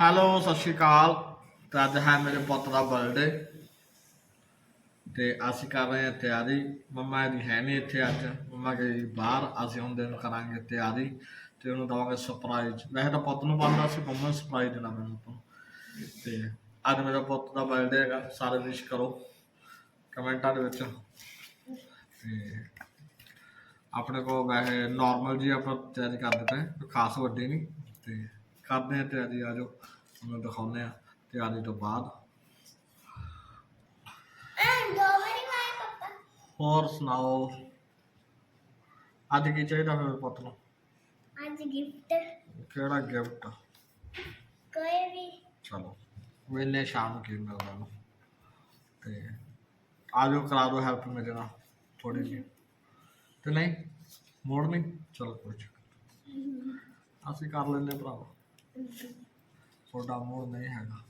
Hello, ਸਤਿ ਸ਼੍ਰੀ ਅਕਾਲ। ਤੇ ਅੱਜ ਹੈ ਮੇਰੇ ਪੁੱਤ ਦਾ ਬਰਥਡੇ ਤੇ ਅਸੀਂ ਕਰ ਰਹੇ ਹਾਂ ਤਿਆਰੀ। ਮੰਮਾ ਦੀ ਹੈ ਨਹੀਂ ਇੱਥੇ ਅੱਜ। ਮੰਮਾ ਗਈ ਬਾਹਰ, ਅਸੀਂ ਹੁਣ ਦਿਨ ਕਰਾਂਗੇ ਤਿਆਰੀ। ਤੇ ਉਹਨੂੰ ਦਵਾਂਗੇ ਸਰਪ੍ਰਾਈਜ਼ ਵੈਸੇ ਤਾਂ ਪੁੱਤ ਨੂੰ ਬੰਦਾ ਸੀ ਮੰਮਾ ਨੂੰ ਸਰਪ੍ਰਾਈਜ਼ ਦੇਣਾ ਮੈਨੂੰ ਤੋਂ। ਤੇ ਅੱਜ ਮੇਰਾ ਪੁੱਤ ਦਾ ਬਰਥਡੇ ਹੈਗਾ। ਸਾਰੇ ਵਿਸ਼ ਕਰੋ। ਕਮੈਂਟਾਂ ਦੇ ਵਿੱਚ। ਤੇ ਆਪਣੇ ਕੋਲ ਵੈਸੇ ਨਾਰਮਲ ਜੀ ਆਪਾਂ ਤਿਆਰੀ ਕਰ ਦਿੱਤੇ ਖਾਸ ਵੱਡੀ ਨਹੀਂ। ਤੇ ਕਰਦੇ ਹਾਂ ਤਿਆਰੀ ਆ ਜਾਓ ਤੁਹਾਨੂੰ ਦਿਖਾਉਂਦੇ ਆ ਤਿਆਰੀ ਤੋਂ ਬਾਅਦ। ਹੋਰ ਸੁਣਾਓ? ਅੱਜ ਕੀ ਚਾਹੀਦਾ ਮੇਰੇ ਪੁੱਤ ਨੂੰ? ਅੱਜ ਗਿਫਟ ਕਿਹੜਾ ਗਿਫਟ ਕੋਈ ਵੀ। ਚਲੋ ਵੇਲੇ ਸ਼ਾਮ ਕੀ ਮਿਲਦਾ ਨੂੰ। ਤੇ ਆ ਜਾਓ ਕਰਾ ਦਿਓ ਹੈਲਪ ਮੇਰੇ ਨਾਲ ਥੋੜੀ ਜਿਹੀ। ਤੇ ਨਹੀਂ ਮੋੜ ਨਹੀਂ? ਚਲੋ ਕੋਈ ਚੱਕਰ। ਅਸੀਂ ਕਰ ਲੈਂਦੇ ਭਰਾਵਾ। ਤੁਹਾਡਾ ਮੋੜ ਨਹੀਂ ਹੈਗਾ।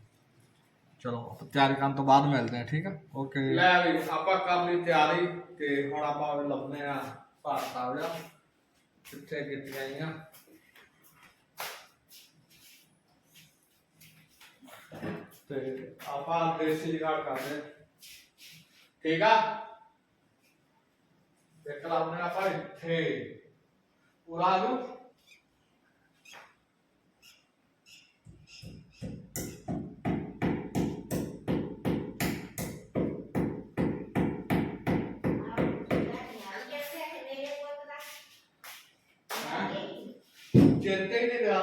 ਚਲੋ, ਆਪਾਂ ਤਿਆਰੀ ਕਰਨ ਤੋਂ ਬਾਅਦ ਮਿਲਦੇ ਹਾਂ, ਠੀਕ ਆ? ਓਕੇ ਲੈ ਵੀ, ਆਪਾਂ ਕਰ ਲਈ ਤਿਆਰੀ ਤੇ ਹੁਣ ਆਪਾਂ ਲੱਭਨੇ ਆ ਭਾਰਤ ਆ ਗਿਆ। ਕਿੱਥੇ ਕਿੱਥੇ ਆਈਆਂ? ਤੇ ਆਪਾਂ ਦੇਸੀ ਜੁਗਾੜ ਕਰਦੇ ਠੀਕ ਆ? ਇੱਕ ਲਾਉਣੇ ਆਪਾਂ ਇੱਥੇ। ਪੂਰਾ ਨੂੰ गया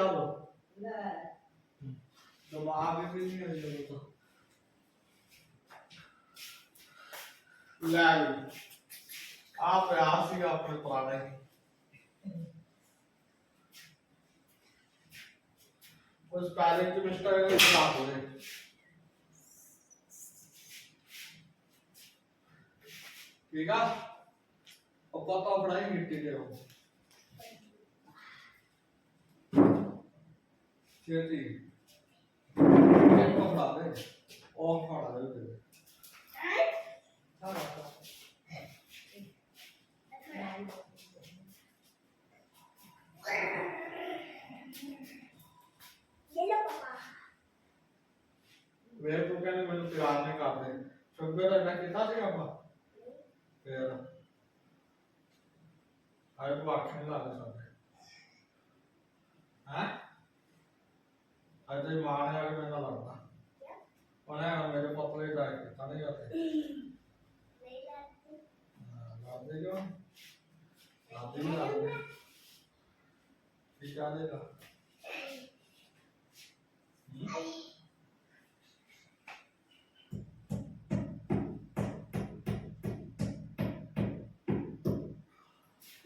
भी नहीं है तो। लाल, आप उस पहले के मिस्टर हो गए ठीक है? पता ही मिट्टी के हो చేసి చెప్పాలి ఓహాడు ਵੇਖੋ ਕਹਿੰਦੇ ਮੈਨੂੰ ਪਿਆਰ ਨਹੀਂ ਕਰਦੇ। ਸ਼ੁਗਰ ਇਹਨਾਂ ਕਿਤਾ ਸੀ ਆਪਾਂ? ਫੇਰ। ਆਏ ਬਾਕੀ ਲਾ ਲੈ అయితే మానేయాడి మీద అంట మనే మీరు పప్పులు తాగి తనే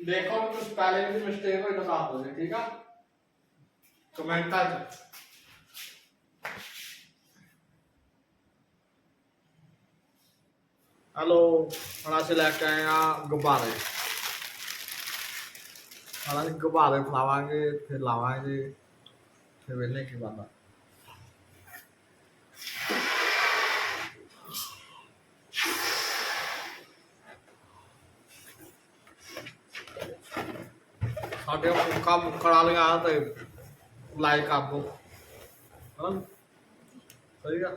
देखो कुछ पहले भी मिस्टेक हो तो साफ़ हो जाए ठीक है कमेंट कर ਹੈਲੋ, ਹੁਣ ਅਸੀਂ ਲੈ ਕੇ ਆਏ ਆ ਗੁਬਾਰੇ। ਹੁਣ ਗੁਬਾਰੇ ਫਲਾਵਾਂਗੇ ਫਿਰ ਲਾਵਾਂਗੇ। ਫਿਰ ਵੇਲੇ ਕੀ ਬੰਦਾ ਸਾਡੇ ਮੁੱਕਾ ਮੁੱਕੜ ਵਾਲੀਆਂ ਤੇ ਲਾਈਕ ਕਰ ਦੋ ਸਹੀ ਆ?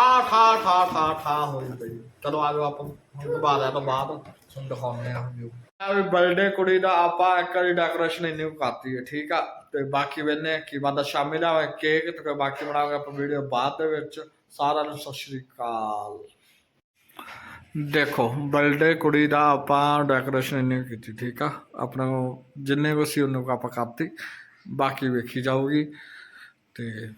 ਠਾ ਠਾ ਠਾ ਠਾ ਠਾ ਹੋਈ ਪਈ ਚਲੋ ਆ ਜਾਓ ਆਪਾਂ ਹੁਣ ਗੁਬਾਰਿਆਂ ਤੋਂ ਬਾਅਦ। ਤੁਹਾਨੂੰ ਦਿਖਾਉਂਦੇ ਆ ਵੀਊ ਵੀ ਬਰਥਡੇ ਕੁੜੀ ਦਾ ਆਪਾਂ ਇੱਕ ਵਾਰੀ ਡੈਕੋਰੇਸ਼ਨ ਇੰਨੀ ਕੁ ਕਰਤੀ ਹੈ ਠੀਕ ਆ? ਤੇ ਬਾਕੀ ਵੇਨੇ ਕੀ ਬੰਦਾ ਸ਼ਾਮੀ ਦਾ ਕੇਕ ਤੇ ਬਾਕੀ ਬਣਾਵਾਂਗੇ ਆਪਾਂ ਵੀਡੀਓ ਬਾਅਦ ਦੇ ਵਿੱਚ। ਸਾਰਿਆਂ ਨੂੰ ਸਤਿ ਸ਼੍ਰੀ ਅਕਾਲ। ਦੇਖੋ ਬਰਥਡੇ ਕੁੜੀ ਦਾ ਆਪਾਂ ਡੈਕੋਰੇਸ਼ਨ ਇੰਨੀ ਕੀਤੀ ਠੀਕ ਆ? ਆਪਣਾ ਜਿੰਨੇ ਕੋ ਸੀ ਉਹਨੂੰ ਆਪਾਂ ਕਰਤੀ। ਬਾਕੀ ਵੇਖੀ ਜਾਊਗੀ। ਤੇ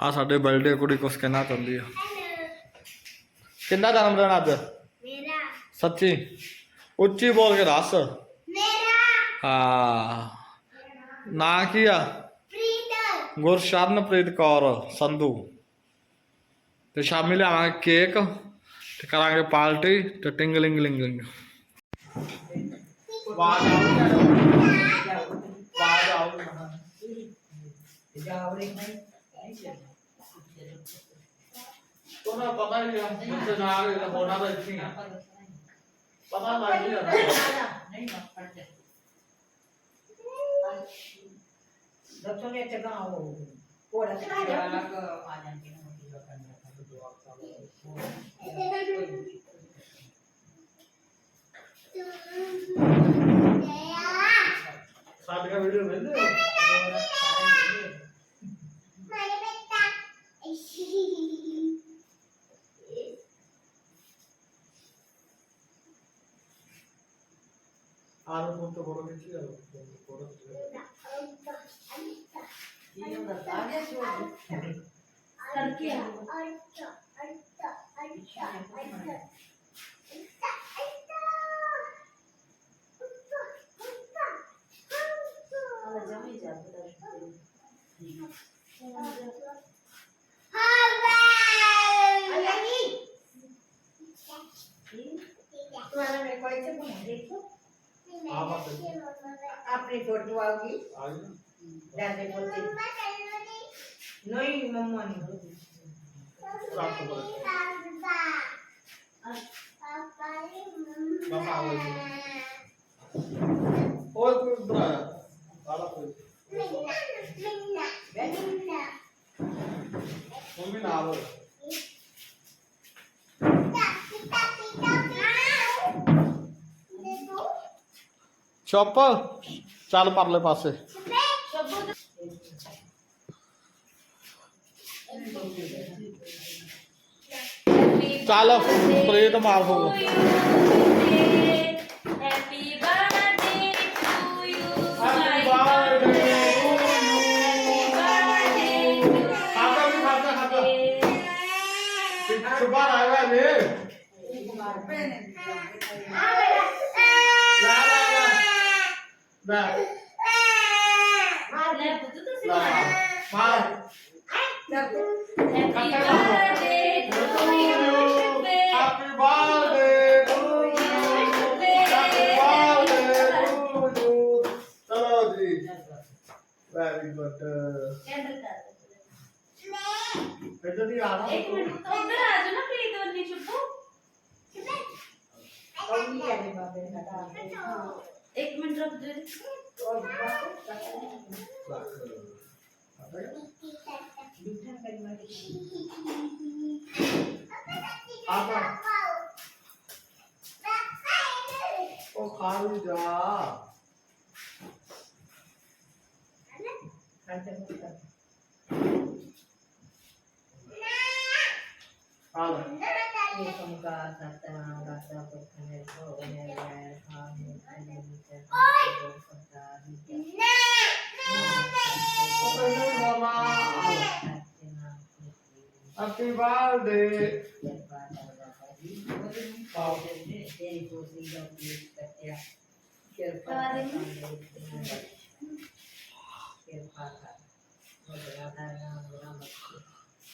ਆ ਸਾਡੇ ਬਰਥਡੇ ਕੁੜੀ ਕੁਛ ਕਹਿਣਾ ਚਾਹੁੰਦੀ ਆ। ਕਿੰਦਾ ਜਨਮ ਦਿਨ ਅੱਜ? ਮੇਰਾ। ਸੱਚੀ? ਉੱਚੀ ਬੋਲ ਕੇ ਦੱਸ। ਮੇਰਾ। ਹਾਂ। ਨਾਂ ਕੀ ਆ? ਪ੍ਰੀਤ। ਗੁਰਸ਼ਰਨਪ੍ਰੀਤ ਕੌਰ ਸੰਧੂ। ਤੇ ਸ਼ਾਮੀ ਲਿਆਵਾਂਗੇ ਕੇਕ ਤੇ ਕਰਾਂਗੇ ਪਾਰਟੀ ਤੇ ਟਿੰਗਲਿੰਗ ਲਿੰਗਲਿੰਗ ਬਾਜ ਬਾਜ ਆਉ ਤੁਹਾਨੂੰ ਪਤਾ ਹੀ ਆ ਮੁੰਡੇ ਨਾਲ ਹੋਣਾ ਤਾਂ ਇੱਥੇ ਹੀ ਆ ਪਤਾ ਲੱਗ ਹੀ ਜਾਂਦਾ ਦੱਸੋ ਨੇ ਚਗਾ ਉਹ ਕੋੜਾ ਚਗਾ ਸਾਡੀਆਂ ਵੀਡੀਓ ਵੇਖਦੇ ਹੋ ਮਾਰੇ तुम्हाला रेकॉर्डचे पण देखो। आप आप रिपोर्ट आओगी। डर रिपोर्ट नहीं? मम्मा नहीं तो पापा। और कोई बुरा ਚੁੱਪ ਚੱਲ ਪਰਲੇ ਪਾਸੇ ਚੱਲ ਪ੍ਰੀਤ ਮਾਰ ਹੋ ਹੈਪੀ ਬਰਥਡੇ ના હા લે બધું તો સીધા હા happy birthday to you happy birthday very good इधर भी आ रहा एक मिनट तो इधर आ जाओ ना प्लीज़ दोनों चुप्पू चुप अब ये अरे बाबे हटा एक मिनट रख दे आपा ओ खाऊ जा खाते हो एकम का सतनाम रसा पुखने को ने वैर काम ने नीचे और सदा ने ने ओपन रोमा हैप्पी बर्थडे पाव तेरी को सीधा प्लेट करते हैं कृपा कृपा का और राधा नाम Ram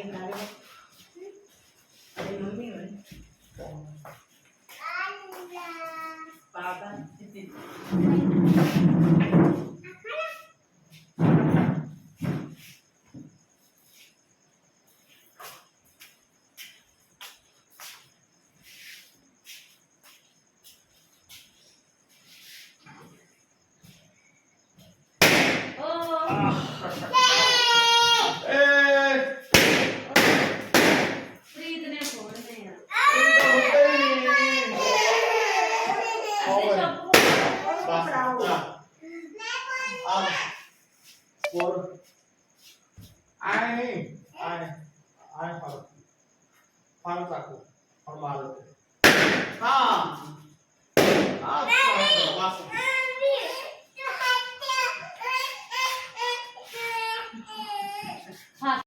Thank you. अब फोर आए नहीं आए आए फालतू फालता को और मार देते हाँ हाँ